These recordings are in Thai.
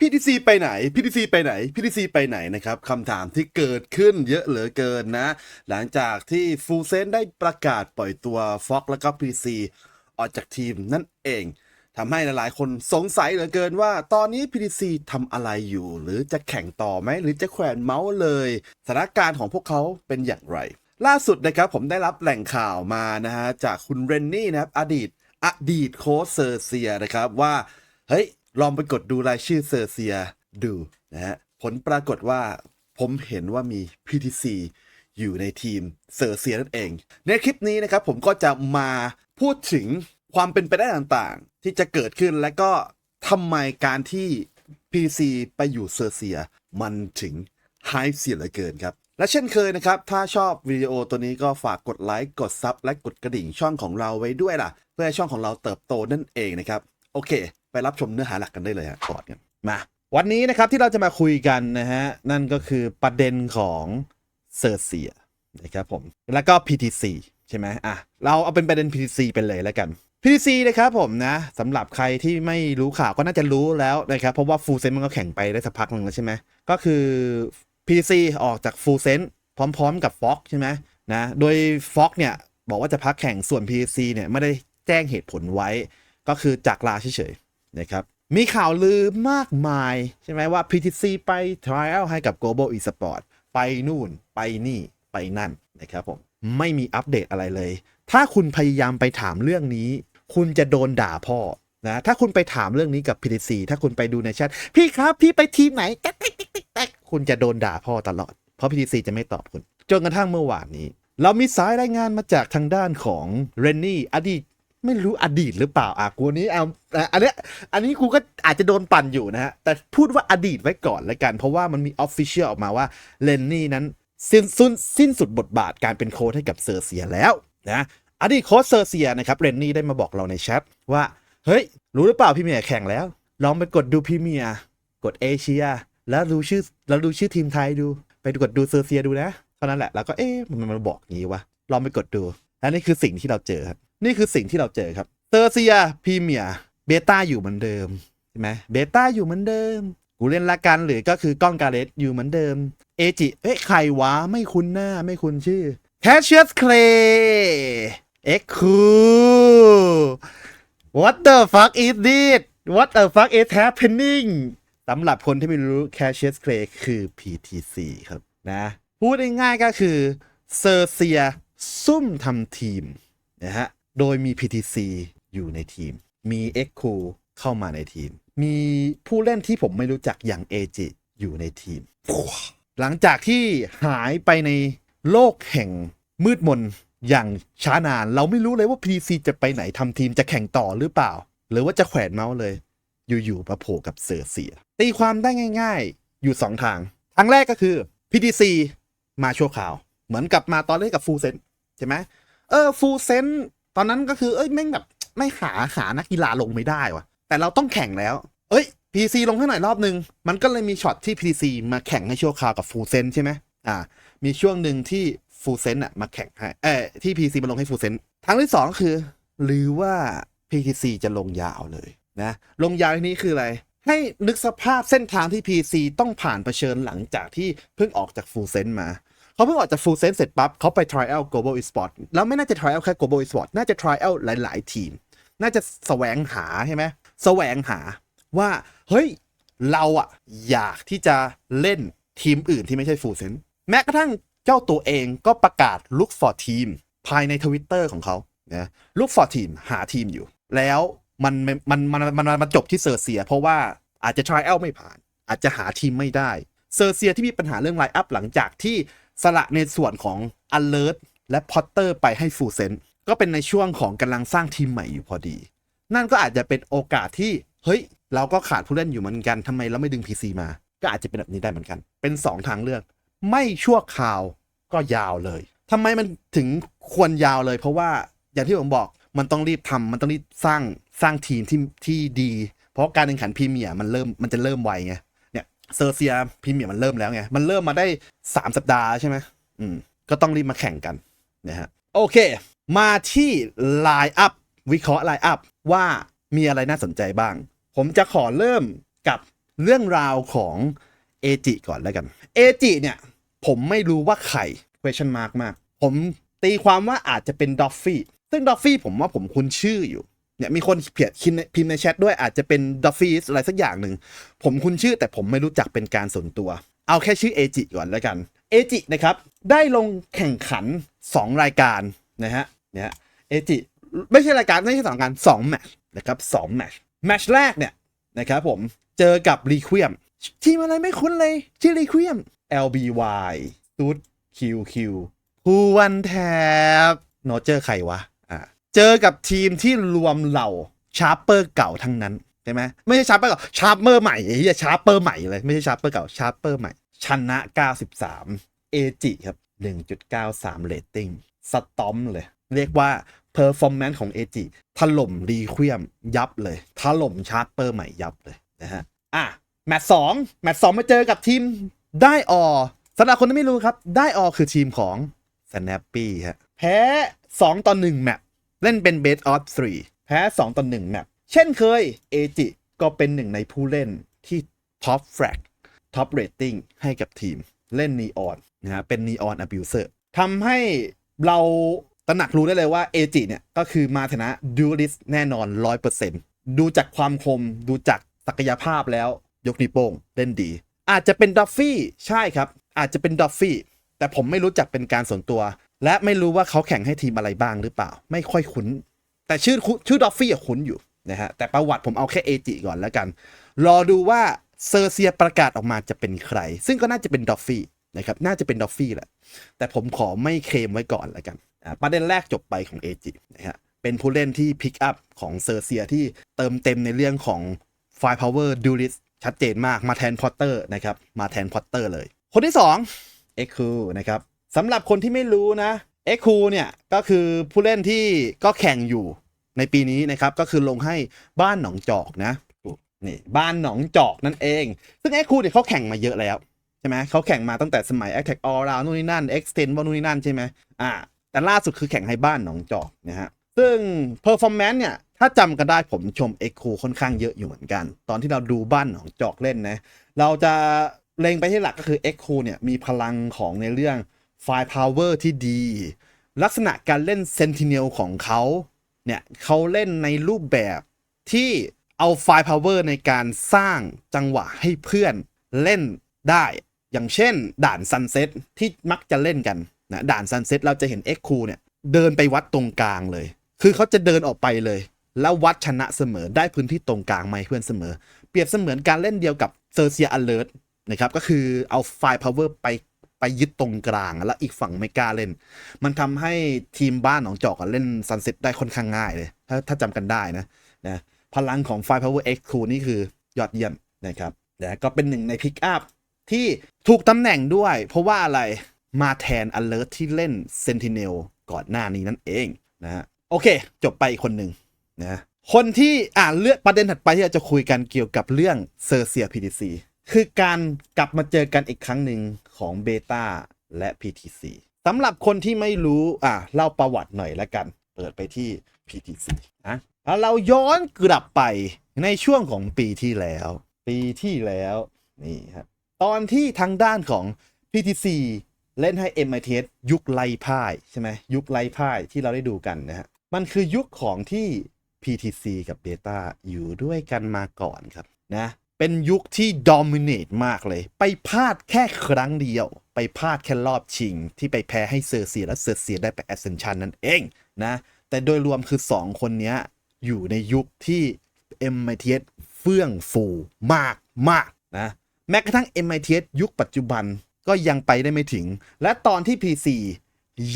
PTC ไปไหน PTC ไปไหน PTC ไปไหนนะครับคำถามที่เกิดขึ้นเยอะเหลือเกินนะ หลังจากที่ฟูเซนได้ประกาศปล่อยตัวฟ็อกแล้วก็ PTC ออกจากทีมนั่นเองทำให้หลายๆ คนสงสัยเหลือเกินว่า ตอนนี้ PTC ทำอะไรอยู่ หรือจะแข่งต่อไหม หรือจะแขวนเมาส์เลยสถานการณ์ของพวกเขาเป็นอย่างไร ล่าสุดนะครับผมได้รับแหล่งข่าวมานะฮะจากคุณเรนนี่นะครับอดีต อดีตโค้ชเซอร์เซียนะครับว่า เฮ้ย ลองไปกดดูรายชื่อเซอร์เซียดูนะฮะผลปรากฏว่าผมเห็นว่ามี PTC อยู่ในทีมเซอร์เซียนั่นเอง ในคลิปนี้นะครับผมก็จะมาพูดถึงความเป็นไปได้ต่างๆ ที่จะเกิดขึ้นและก็ทำไมการที่ PTC ไปอยู่เซอร์เซีย มันถึงไฮเสียเหลือเกินครับ และเช่นเคยนะครับ ถ้าชอบวิดีโอตัวนี้ก็ฝากกดไลค์กดซับและกดกระดิ่งช่องของเราไว้ด้วยล่ะ เพื่อให้ช่องของเราเติบโตนั่นเองนะครับ โอเค ไปรับชมเนื้อหาหลักกันได้เลยฮะก่อนกันมาวันนี้นะครับที่เราจะมาคุยกันนะฮะ นั่นก็คือประเด็นของเซอร์เซียนะครับผมแล้วก็ PTC ใช่ไหมอะเราเอาเป็นประเด็น PTC ไปเลยแล้วกัน PTC นะครับผมนะสำหรับใครที่ไม่รู้ข่าวก็น่าจะรู้แล้วนะครับ เพราะว่าฟูลเซนมันก็แข่งไปได้สักพักหนึ่งแล้วใช่ไหมก็คือ PTC ออกจากฟูลเซนพร้อมๆกับ Fox ใช่ไหมนะโดย Fox เนี่ยบอกว่าจะพักแข่งส่วน PTC เนี่ยไม่ได้แจ้งเหตุผลไว้ ก็คือจากลาเฉยๆ นะครับมีข่าวลือมากมายใช่ไหมว่า PTC ไป trial ให้กับ Global Esport ไปนู่นไปนี่ไปนั่นนะครับผมไม่มีอัปเดตอะไรเลย ถ้าคุณพยายามไปถามเรื่องนี้ คุณจะโดนด่าพ่อนะถ้าคุณไปถามเรื่องนี้กับ PTC ถ้าคุณไปดูในแชทพี่ครับพี่ไปทีมไหนแตกแตกแตกคุณจะโดนด่าพ่อตลอด เพราะ PTC จะไม่ตอบคุณ จนกระทั่งเมื่อวานนี้ เรามีสายรายงานมาจากทางด้านของเรนนี่อดีต ไม่รู้อดีตหรือเปล่าอะกูนี้เอาอันเนี้ยอันนี้กูก็อาจจะโดนปั่นอยู่นะฮะ แต่พูดว่าอดีตไว้ก่อนล้วกัน เพราะว่ามันมีออฟฟิเชียลออกมาว่าเรนนี่นั้นสิ้นสุดสิ้นสุดบทบาทการเป็นโค้ชให้กับเซอร์เซียแล้วนะอดีตโค้ชเซอร์เซียนะครับเรนนี่ได้มาบอกเราในแชทว่า เฮ้ย รู้หรือเปล่าพี่เมียแข่งแล้ว ลองไปกดดูพี่เมียกดเอเชีย แล้วดูชื่อแล้วดูชื่อทีมไทยดู ไปกดดูเซอร์เซียดูนะเท่านั้นแหละแล้วก็เอ๊ะมันมันบอกงี้วะลองไปกดดูและนี่คือสิ่งที่เราเจอครับ นี่คือสิ่งที่เราเจอครับเซอร์เซียพรีเมียเบต้าอยู่เหมือนเดิมใช่ไหมเบต้าอยู่เหมือนเดิม กูเล่นละกันหรือก็คือกล้องกาเลสอยู่เหมือนเดิมเอจิเอ้ยใครวะไม่คุ้นหน้าไม่คุ้นชื่อแคชเชียสเคลเอ็กคู What the fuck is this What the fuck is happening สำหรับคนที่ไม่รู้ Cassius Clay คือ PTC ครับนะ พูดง่ายๆก็คือเซอร์เซียซุ่มทำทีมนะฮะ โดยมี PTC อยู่ในทีม มี e c h o เข้ามาในทีม มีผู้เล่นที่ผมไม่รู้จักอย่างเอจิอยู่ในทีม หลังจากที่หายไปในโลกแห่งมืดมนอย่างช้านาน เราไม่รู้เลยว่า PTC จะไปไหนทำทีมจะแข่งต่อหรือเปล่า หรือว่าจะแขวนเมาส์เลย อยู่ๆมาโผล่กับเซอเซีย ตีความได้ง่าย ๆ อยู่ 2 ทาง ทางแรกก็คือ PTC มาชั่วคราว เหมือนกับมาตอนเล่นกับฟูเซนใช่ไหมเออฟูเซน ตอนนั้นก็คือเอ้ยแม่งแบบไม่หาหานักกีฬาลงไม่ได้วะแต่เราต้องแข่งแล้ว เอ้ย PTC ลงให้หน่อยรอบนึง มันก็เลยมีช็อตที่ PTC มาแข่งให้ชั่วคราวกับฟูเซนใช่ไหมอ่า มีช่วงหนึ่งที่ฟูเซนอะมาแข่งให้เออที่ PTC มาลงให้ฟูเซนทางที่สองคือ หรือว่า PTC จะลงยาวเลยนะลงยาวที่นี้คืออะไร ให้นึกสภาพเส้นทางที่ PTC ต้องผ่านเผชิญหลังจากที่เพิ่งออกจากฟูเซนมา เขาเพิ่งออกจากฟูลเซนเสร็จปั๊บเขาไป trial global esport แล้วไม่น่าจะ trial แค่ global esport น่าจะ trial หลาย ๆ ทีม น่าจะแสวงหาใช่ไหมแสวงหาว่า เฮ้ย เราอะอยากที่จะเล่นทีมอื่นที่ไม่ใช่ฟูลเซนแม้กระทั่งเจ้าตัวเองก็ประกาศ look for team ภายในทวิตเตอร์ของเขานะ look for team หาทีมอยู่ แล้วมันมันมันมันมนมันจบที่เซอร์เซีย เพราะว่าอาจจะ trial ไม่ผ่าน อาจจะหาทีมไม่ได้ เซอร์เซียที่มีปัญหาเรื่องไลน์อัพหลังจากที่ สละในส่วนของ alert และ potter ไปให้ฟูเซนก็เป็นในช่วงของกำลังสร้างทีมใหม่อยู่พอดี นั่นก็อาจจะเป็นโอกาสที่ เฮ้ย เราก็ขาดผู้เล่นอยู่เหมือนกันทำไมเราไม่ดึง PC มา ก็อาจจะเป็นแบบนี้ได้เหมือนกัน เป็น 2 ทางเลือก ไม่ชั่วคราวก็ยาวเลยทำไมมันถึงควรยาวเลย เพราะว่าอย่างที่ผมบอกมันต้องรีบทำมันต้องรีบสร้างสร้างทีมที่ที่ดี เพราะการแข่งขันพรีเมียร์มันเริ่มมันจะเริ่มไวไง เซอร์เซียพรีเมียร์มันเริ่มแล้วไง มันเริ่มมาได้3สัปดาห์ใช่ไหมอืม ก็ต้องรีบมาแข่งกันนะฮะ โอเค มาที่ไลน์อัพวิเคราะห์ไลน์อัพว่ามีอะไรน่าสนใจบ้าง ผมจะขอเริ่มกับเรื่องราวของเอจิก่อนแล้วกัน เอจิเนี่ย ผมไม่รู้ว่าใคร question mark มาก ผมตีความว่าอาจจะเป็นดอฟฟี่ ซึ่งดอฟฟี่ผมว่าผมคุ้นชื่ออยู่ เนี่ยมีคนเพียดพิมพ์ในแชทด้วยอาจจะเป็นดอฟฟี่อะไรสักอย่างหนึ่ง ผมคุ้นชื่อแต่ผมไม่รู้จักเป็นการส่วนตัว เอาแค่ชื่อเอจิก่อนแล้วกันเอจินะครับ ได้ลงแข่งขัน 2 รายการนะฮะเนี่ยเอจิไม่ใช่รายการไม่ใช่สองรายการ2แมชนะครับ2แมชแมชแรกเนี่ยนะครับผมเจอกับรีควีมทีมอะไรไม่คุ้นเลย ชื่อรีควีม LBY ตูด QQ ผู้วันแทบโนเจอใครวะ เจอกับทีมที่รวมเหล่าชาร์เปอร์เก่าทั้งนั้นใช่ไหมไม่ใช่ชาร์เปอร์เก่าชาร์เปอร์ใหม่ไอ้เหี้ยชาร์เปอร์ใหม่เลยไม่ใช่ชาร์เปอร์เก่าชาร์เปอร์ใหม่ ชนะ 93 เอจิครับ 1.93เรตติ้งสตอมเลย เรียกว่าเพอร์ฟอร์แมนซ์ของเอจิถล่มรีควีมยับเลยถล่มชาร์เปอร์ใหม่ยับเลยนะฮะอะแมตช์สองแมตช์สองมาเจอกับทีมได้ออสำหรับคนที่ไม่รู้ครับ ได้ออคือทีมของ Snappy ฮะแพ้ 2 ต่อ 1 แมตช์ เล่นเป็น Best of 3 แพ้ 2 ต่อ1แมตช์เช่นเคยเอจิก็เป็นหนึ่งในผู้เล่นที่ท็อปแฟกท็อปเรตติ้งให้กับทีมเล่นนีออนนะฮะเป็นนีออนอ b u เซอร์ทำให้เราตระหนักรู้ได้เลยว่าเอจิเนี่ย ก็คือมาชนะดูลิสแน่นอน 100%ดูจากความคมดูจากศักยภาพแล้วยกนิ้วโป้งเล่นดี อาจจะเป็นดอฟฟี่ใช่ครับ อาจจะเป็นดอฟฟี่แต่ผมไม่รู้จักเป็นการส่วนตัว และไม่รู้ว่าเขาแข่งให้ทีมอะไรบ้างหรือเปล่า ไม่ค่อยคุ้น แต่ชื่อชื่อดอฟฟี่อะคุ้นอยู่นะฮะแต่ประวัติผมเอาแค่เอจิก่อนแล้วกัน รอดูว่าเซอร์เซียประกาศออกมาจะเป็นใคร ซึ่งก็น่าจะเป็นดอฟฟี่นะครับน่าจะเป็นดอฟฟี่แหละ แต่ผมขอไม่เคลมไว้ก่อนแล้วกันประเด็นแรกจบไปของเอจินะฮะเป็นผู้เล่นที่พิกอัพของเซอร์เซียที่เติมเต็มในเรื่องของไฟพาวเวอร์ดูริสชัดเจนมากมาแทนพอตเตอร์นะครับมาแทนพอตเตอร์เลย คนที่2เอ็กคูนะครับ สำหรับคนที่ไม่รู้นะเอ็กคูเนี่ยก็คือผู้เล่นที่ก็แข่งอยู่ในปีนี้นะครับ ก็คือลงให้บ้านหนองจอกนะนี่บ้านหนองจอกนั่นเอง ซึ่งเอ็กคูเนี่ยเขาแข่งมาเยอะแล้วใช่ไหมเขาแข่งมาตั้งแต่สมัย Attack All Round นู่นนี่นั่น Extend ว่านู่นนี่นั่นใช่ไหมอ่าแต่ล่าสุดคือแข่งให้บ้านหนองจอกนะฮะซึ่ง Performance เนี่ยถ้าจำกันได้ผมชม e c h o ค่อนข้างเยอะอยู่เหมือนกัน ตอนที่เราดูบ้านหนองจอกเล่นนะเราจะเล็งไปที่หลักก็คือ e c h o เนี่ยมีพลังของในเรื่อง Fire Power ที่ดี ลักษณะการเล่น Sentinel ของเขาเนี่ยเขาเล่นในรูปแบบที่เอาไฟ Power ในการสร้างจังหวะให้เพื่อนเล่นได้ อย่างเช่น ด่านซันเซ็ตที่มักจะเล่นกันนะด่านซันเซ็ตเราจะเห็นเอ็กคูเนี่ยเดินไปวัดตรงกลางเลย คือเขาจะเดินออกไปเลย แล้ววัดชนะเสมอได้พื้นที่ตรงกลางไหมเพื่อนเสมอ เปรียบเสมือนการเล่นเดียวกับเซอร์เซียอเล t นะครับก็คือเอาไฟพาวเวอร์ไป ไปยึดตรงกลาง แล้วอีกฝั่งไม่กล้าเล่น มันทำให้ทีมบ้านหนองจอกอะเล่นซันเซ็ตได้ค่อนข้างง่ายเลย ถ้าถ้าจำกันได้นะนะพลังของไฟพาวเวอร์ X คูนี่คือยอดเยี่ยมนะครับนะก็เป็นหนึ่งในพิกอัพที่ถูกตำแหน่งด้วย เพราะว่าอะไรมาแทน alert ที่เล่น sentinel ก่อนหน้านี้นั่นเองนะฮะโอเค จบไปอีกคนหนึ่งนะคนที่อ่านเลือกประเด็นถัดไปที่เราจะคุยกันเกี่ยวกับเรื่องเซอร์เซีย PTC คือการกลับมาเจอกันอีกครั้งหนึ่งของเบต้าและ PTC สำหรับคนที่ไม่รู้อะเล่าประวัติหน่อยละกัน เปิดไปที่ PTC นะแล้วเราย้อนกลับไปในช่วงของปีที่แล้ว ปีที่แล้วนี่ครับตอนที่ทางด้านของ PTC เล่นให้ MITS ยุคไล่พ่ายใช่ไหมยุคไล่พ่ายที่เราได้ดูกันนะฮะมันคือยุคของที่ PTC กับ Beta อยู่ด้วยกันมาก่อนครับนะ เป็นยุคที่ dominate มากเลย ไปพลาดแค่ครั้งเดียว ไปพลาดแค่รอบชิง ที่ไปแพ้ให้เซอร์เซียและเซอร์เซียได้ไป Ascension นั่นเองนะ แต่โดยรวมคือ 2 คนนี้อยู่ในยุคที่ MITS เฟื่องฟูมากมากนะแม้กระทั่ง MITS ยุคปัจจุบันก็ยังไปได้ไม่ถึง และตอนที่ PC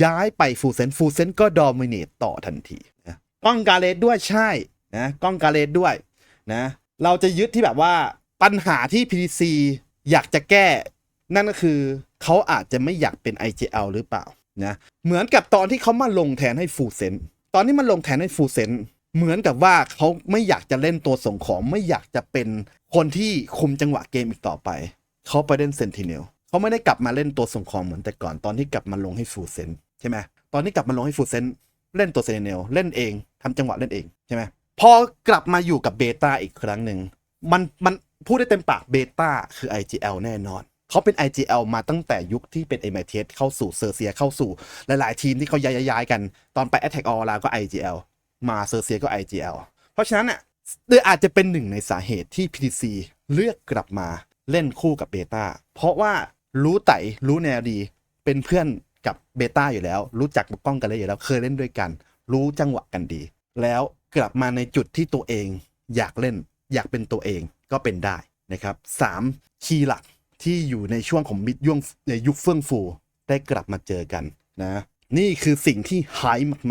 ย้ายไปฟูเซนฟูเซนก็ดอมิเนตต่อทันทีนะก้องกาเลสด้วยใช่นะก้องกาเลสด้วยนะ เราจะยึดที่แบบว่าปัญหาที่ PC อยากจะแก้ นั่นก็คือเขาอาจจะไม่อยากเป็น IGL หรือเปล่านะเหมือนกับตอนที่เขามาลงแทนให้ฟูเซนตอนที่มันลงแทนให้ฟูเซนเหมือนกับว่าเขาไม่อยากจะเล่นตัวส่งของไม่อยากจะเป็นคนที่คุมจังหวะเกมอีกต่อไป เขาไปเล่นเซนติเนลเขาไม่ได้กลับมาเล่นตัวส่งของเหมือนแต่ก่อนตอนที่กลับมาลงให้ฟูเซนใช่ไหมตอนที่กลับมาลงให้ฟูเซนเล่นตัวเซนติเนลเล่นเองทำจังหวะเล่นเองใช่ไหม พอกลับมาอยู่กับเบต้าอีกครั้งหนึ่งมันมันพูดได้เต็มปากเบต้าคือ IGL แน่นอน เขาเป็น IGL มาตั้งแต่ยุคที่เป็น m i t เข้าสู่เซอร์เซียเข้าสู่หลาย ๆ ทีมที่เขาย้ายๆกัน ตอนไป Attack All ลาก็ IGL มาเซอร์เซียก็ IGL เพราะฉะนั้นอะเดออาจจะเป็นหนึ่งในสาเหตุที่ PTC เลือกกลับมาเล่นคู่กับเบต้าเพราะว่ารู้ไต่รู้แนวดี เป็นเพื่อนกับเบต้าอยู่แล้ว รู้จักกป้องกันเลยอยู่แล้ว เคยเล่นด้วยกัน รู้จังหวะกันดี แล้วกลับมาในจุดที่ตัวเองอยากเล่น อยากเป็นตัวเองก็เป็นได้นะครับสามคีย์หลักที่อยู่ในช่วงของมิดย่วงในยุคเฟื่องฟูได้กลับมาเจอกันนะนี่คือสิ่งที่ไฮ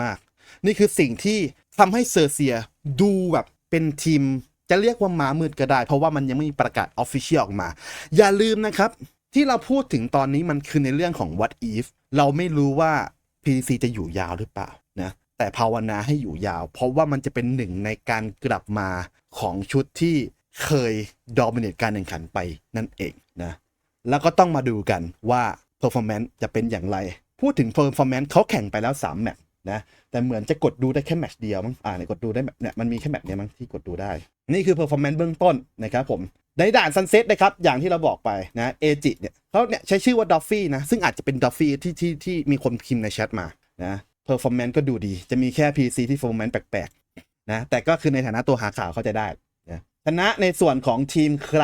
มากๆ นี่คือสิ่งที่ทำให้เซอร์เซียดูแบบเป็นทีมจะเรียกว่าม้ามืดก็ได้ เพราะว่ามันยังไม่มีประกาศออฟฟิเชียลออกมา อย่าลืมนะครับ ที่เราพูดถึงตอนนี้มันคือในเรื่องของ what if เราไม่รู้ว่า PDC จะอยู่ยาวหรือเปล่า แต่ภาวนาให้อยู่ยาว เพราะว่ามันจะเป็นหนึ่งในการกลับมาของชุดที่เคยดอมิเนตการแข่งขันไปนั่นเองนะแล้วก็ต้องมาดูกันว่า performance จะเป็นอย่างไร พูดถึง performance เขาแข่งไปแล้ว 3 แมตช์นะแต่เหมือนจะกดดูได้แค่แมตช์เดียวมั้งอ่าในกดดูได้แบบเนี่ยมันมีแค่แมตช์เนี้ยมั้งที่กดดูได้ นี่คือ performance เบื้องต้นนะครับผมในด่านซันเซ็ตนะครับ อย่างที่เราบอกไปนะเอจิเนี่ยเขาเนี่ยใช้ชื่อว่าดอฟฟี่นะ ซึ่งอาจจะเป็นดอฟฟี่ที่ที่ที่มีคนพิมพ์ในแชทมานะ performance ก็ดูดี จะมีแค่ PC ที่ performance แปลกๆนะแต่ก็คือในฐานะตัวหาข่าวเขาจะได้นะชนะในส่วนของทีมใคร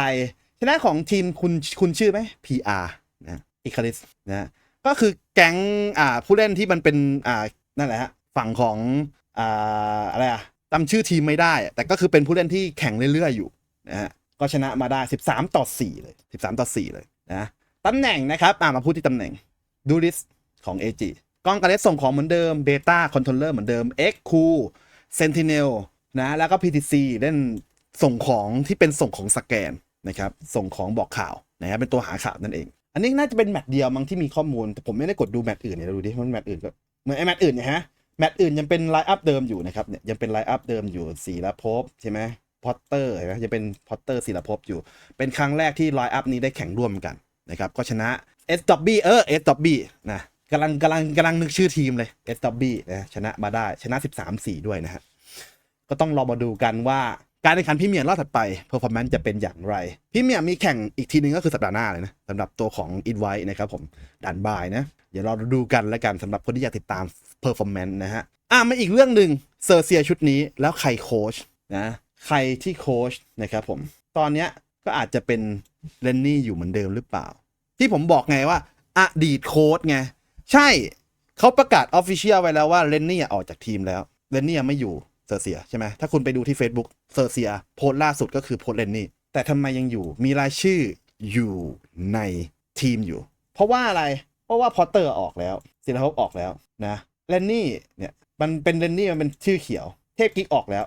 ชนะของทีมคุณคุณชื่อไหม PR นะอิคาริสนะก็คือแก๊งอ่าผู้เล่นที่มันเป็นอ่านั่นแหละฮะฝั่งของอ่าอะไรอะจำชื่อทีมไม่ได้ แต่ก็คือเป็นผู้เล่นที่แข่งเรื่อยๆอยู่นะฮะก็ชนะมาได้ 13 ต่อ 4 เลย 13 ต่อ 4 เลยนะตำแหน่งนะครับ อ่ามาพูดที่ตำแหน่งดูริสของ AG กล้องกระเล็ส่งของเหมือนเดิมเบต้าคอนโทรลเลอร์เหมือนเดิม X คูเซนติเนลนะแล้วก็ PTC เล่นส่งของที่เป็นส่งของสแกนนะครับส่งของบอกข่าวนะครับเป็นตัวหาข่าวนั่นเอง อันนี้น่าจะเป็นแมตช์เดียวมั้งที่มีข้อมูลแต่ผมไม่ได้กดดูแมตช์อื่นเนี่ยเราดูดิมันแมตช์อื่นก็เหมือนไอ้แมตช์อื่นเนี่ยฮะแมตช์อื่นยังเป็นไลน์อัพเดิมอยู่นะครับเนี่ยยังเป็นไลน์อัพเดิมอยู่สีละภพใช่ไหมพอตเตอร์เห็นไหมยังเป็นพอตเตอร์สีละภพอยู่ เป็นครั้งแรกที่ไลน์อัพนี้ได้แข่งร่วมกันนะครับก็ชนะเอสดับบี้เออเอสดับบี้นะำลังกำลังกำลังนึกชื่อทีมเลยเอสดับบี้นะชนะมาได้ชนะ13-4ด้วยนะฮะก็ต้องรอมาดูกันว่าการแข่งขันพรีเมียร์รอบถัดไปเพอร์ฟอร์แมนซ์จะเป็นอย่างไรพรีเมียร์มีแข่งอีกทีนึงก็คือสัปดาห์หน้าเลยนะสำหรับตัวของอินไวนะครับผมด่านบายนะ เดี๋ยวเราดูกันแล้วกันสำหรับคนที่อยากติดตามเพอร์ฟอร์แมนซ์นะฮะอะมาอีกเรื่องหนึ่งเซอร์เซียชุดนี้แล้วใครโค้ชนะใครที่โค้ชนะครับผม ตอนเนี้ยก็อาจจะเป็นเลนนี่อยู่เหมือนเดิมหรือเปล่า ที่ผมบอกไงว่าอดีตโค้ชไง ใช่เขาประกาศออฟฟิเชียลไว้แล้วว่าเลนนี่ออกจากทีมแล้วเลนนี่ไม่อยู่เซอร์เซียใช่ไหมถ้าคุณไปดูที่ Facebook เซอร์เซียโพสล่าสุดก็คือโพสเลนนี่แต่ทำไมยังอยู่มีรายชื่ออยู่ในทีมอยู่ เพราะว่าอะไร เพราะว่าพอตเตอร์ออกแล้วศิลปภพออกแล้วนะเลนนี่เนี่ยมันเป็นเลนนี่มันเป็นชื่อเขียว เทพกิ๊กออกแล้ว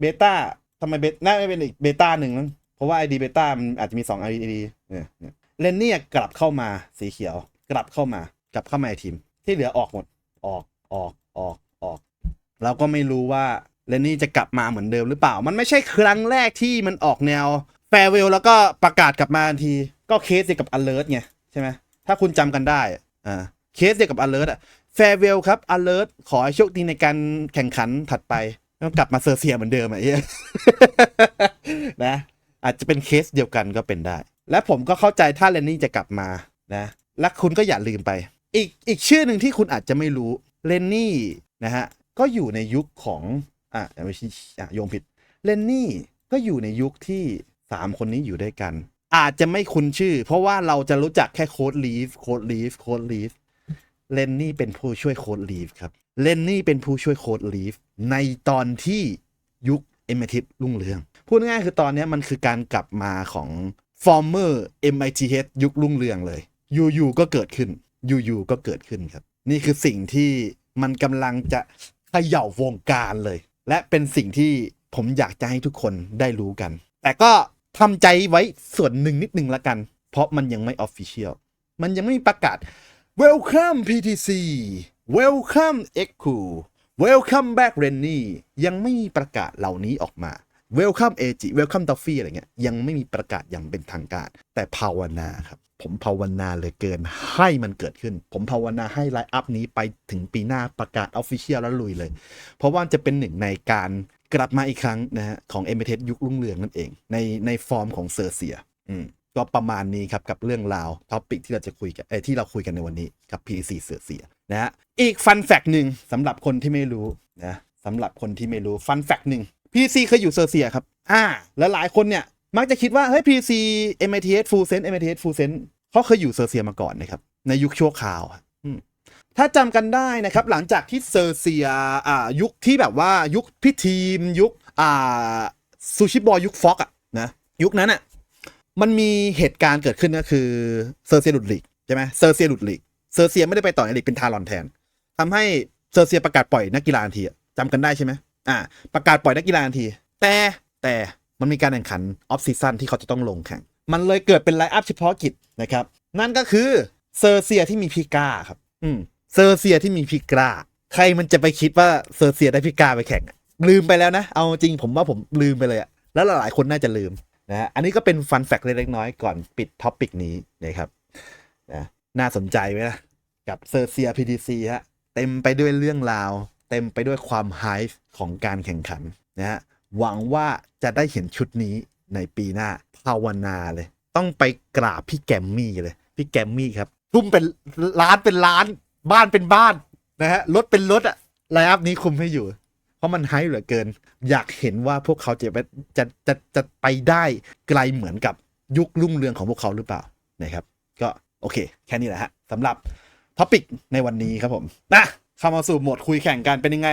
เบต้าทำไมเบต้าไม่เป็นอีกเบต้าหนึ่งมั้งเพราะว่าไอดีเบต้ามันอาจจะมี2 ID เนี่ยเนี่ยเลนนี่กลับเข้ามาสีเขียวกลับเข้ามา กลับเข้ามาในทีม ที่เหลือออกหมดออกออกออกออกเราก็ไม่รู้ว่าเลนนี่จะกลับมาเหมือนเดิมหรือเปล่า มันไม่ใช่ครั้งแรกที่มันออกแนวแฟร์เวลแล้วก็ประกาศกลับมาทันทีก็เคสเดียวกับ alert ไงใช่ไหมถ้าคุณจำกันได้อ่าเคสเดียวกับ alert อะแฟร์เวลครับ alert ขอให้โชคดีในการแข่งขันถัดไปแล้วกลับมาเซอร์เซียเหมือนเดิมอะเหี้ยนะ อาจจะเป็นเคสเดียวกันก็เป็นได้ และผมก็เข้าใจถ้าเลนนี่จะกลับมานะและคุณก็อย่าลืมไป อีกอีกชื่อหนึ่งที่คุณอาจจะไม่รู้เลนนี่นะฮะก็อยู่ในยุคของอะไม่ใช่อะโยงผิดเลนนี่ก็อยู่ในยุคที่3คนนี้อยู่ด้วยกัน อาจจะไม่คุ้นชื่อ เพราะว่าเราจะรู้จักแค่โค้ดลีฟโค้ดลีฟโค้ดลีฟเลนนี่เป็นผู้ช่วยโค้ดลีฟครับเลนนี่เป็นผู้ช่วยโค้ดลีฟในตอนที่ยุคเอมทิสรุ่งเรือง พูดง่ายคือตอนนี้มันคือการกลับมาของ former MITH ยุครุ่งเรืองเลย อยู่ๆก็เกิดขึ้น อยู่ๆก็เกิดขึ้นครับ นี่คือสิ่งที่มันกำลังจะเขย่าวงการเลย และเป็นสิ่งที่ผมอยากจะให้ทุกคนได้รู้กัน แต่ก็ทำใจไว้ส่วนหนึ่งนิดนึงละกัน เพราะมันยังไม่ official มันยังไม่มีประกาศ Welcome PTC Welcome x c o Welcome back Rennie ยังไม่มีประกาศเหล่านี้ออกมา Welcome AG Welcome Duffy อะไรเงี้ยยังไม่มีประกาศอย่างเป็นทางการ แต่ภาวนาครับ ผมภาวนาเลยเกินให้มันเกิดขึ้น ผมภาวนาให้ไลน์อัพนี้ไปถึงปีหน้าประกาศออฟฟิเชียลแล้วลุยเลย เพราะว่าจะเป็นหนึ่งในการกลับมาอีกครั้งนะฮะของเอเมเทสยุครุ่งเรืองนั่นเอง ในในฟอร์มของเซอร์เซีย อืมก็ประมาณนี้ครับ กับเรื่องราวท็อปิกที่เราจะคุยกันเอที่เราคุยกันในวันนี้กับ PDC เซอร์เซียนะฮะอีกฟันแฟกหนึ่งสำหรับคนที่ไม่รู้นะสำหรับคนที่ไม่รู้ฟันแฟกหนึ่ง PDC เคยอยู่เซอร์เซียครับ อ่า และหลายคนเนี่ย มักจะคิดว่าเฮ้ย PC MITS Full Sense MITS Full Sense เขาเคยอยู่เซอร์เซียมาก่อนนะครับ ในยุคชั่วคราวถ้าจำกันได้นะครับ หลังจากที่เซอร์เซียอ่ายุคที่แบบว่ายุคพี่ทีม ยุคอ่าซูชิบอยยุคฟ็อกอะนะยุคนั้นอะมันมีเหตุการณ์เกิดขึ้นก็คือเซอร์เซียหลุดลีกใช่ไหมเซอร์เซียหลุดลีกเซอร์เซียไม่ได้ไปต่อในลีกเป็นทารอนแทนทำให้เซอร์เซียประกาศปล่อยนักกีฬาทันทีจำกันได้ใช่ไหมอ่า ประกาศปล่อยนักกีฬาทันที แต่แต่ มันมีการแข่งขันออฟซีซันที่เขาจะต้องลงแข่ง มันเลยเกิดเป็นไลน์อัพเฉพาะกิจนะครับ นั่นก็คือเซอร์เซียที่มีพิก้าครับ อืมเซอร์เซียที่มีพิก้า ใครมันจะไปคิดว่าเซอร์เซียได้พิก้าไปแข่งอะลืมไปแล้วนะ เอาจริงผมว่าผมลืมไปเลยอะแล้วหลายๆคนน่าจะลืมนะฮะอันนี้ก็เป็นฟันแฟกเล็กๆน้อยๆก่อนปิดท็อปิกนี้นะครับนะน่าสนใจไหมนะกับเซอร์เซีย PDC ฮะเต็มไปด้วยเรื่องราว เต็มไปด้วยความไฮฟ์ของการแข่งขันนะฮะ หวังว่าจะได้เห็นชุดนี้ในปีหน้าภาวนาเลย ต้องไปกราบพี่แกมมี่เลย พี่แกมมี่ครับ ทุ่มเป็นล้านเป็นล้าน บ้านเป็นบ้านนะฮะรถเป็นรถอะไลน์อัพนี้คุมให้อยู่ เพราะมันไฮเหลือเกิน อยากเห็นว่าพวกเขาจะไปจะจะจะไปได้ไกลเหมือนกับยุครุ่งเรืองของพวกเขาหรือเปล่านะครับ ก็โอเค แค่นี้แหละฮะสำหรับท็อปิกในวันนี้ครับผมนะเข้ามาสู่โหมดคุยแข่งกันเป็นยังไง